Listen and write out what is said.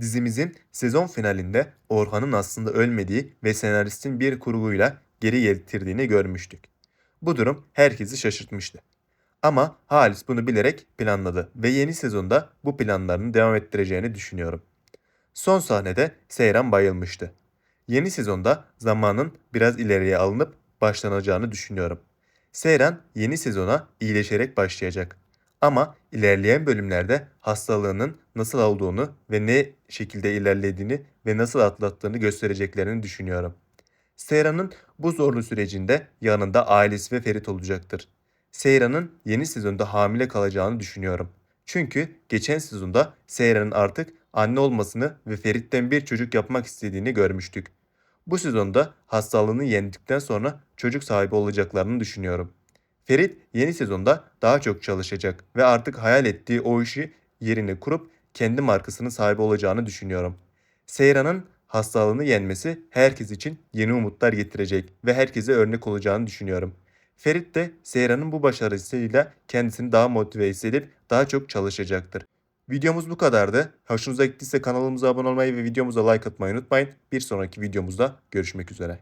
Dizimizin sezon finalinde Orhan'ın aslında ölmediği ve senaristin bir kurguyla geri getirdiğini görmüştük. Bu durum herkesi şaşırtmıştı. Ama Halis bunu bilerek planladı ve yeni sezonda bu planlarını devam ettireceğini düşünüyorum. Son sahnede Seyran bayılmıştı. Yeni sezonda zamanın biraz ileriye alınıp başlanacağını düşünüyorum. Seyran yeni sezona iyileşerek başlayacak. Ama ilerleyen bölümlerde hastalığının nasıl olduğunu ve ne şekilde ilerlediğini ve nasıl atlattığını göstereceklerini düşünüyorum. Seyran'ın bu zorlu sürecinde yanında ailesi ve Ferit olacaktır. Seyran'ın yeni sezonda hamile kalacağını düşünüyorum. Çünkü geçen sezonda Seyran'ın artık anne olmasını ve Ferit'ten bir çocuk yapmak istediğini görmüştük. Bu sezonda hastalığını yendikten sonra çocuk sahibi olacaklarını düşünüyorum. Ferit yeni sezonda daha çok çalışacak ve artık hayal ettiği o işi yerine kurup kendi markasının sahibi olacağını düşünüyorum. Seyran'ın hastalığını yenmesi herkes için yeni umutlar getirecek ve herkese örnek olacağını düşünüyorum. Ferit de Seyran'ın bu başarısıyla kendisini daha motive hissedip daha çok çalışacaktır. Videomuz bu kadardı. Hoşunuza gittiyse kanalımıza abone olmayı ve videomuza like atmayı unutmayın. Bir sonraki videomuzda görüşmek üzere.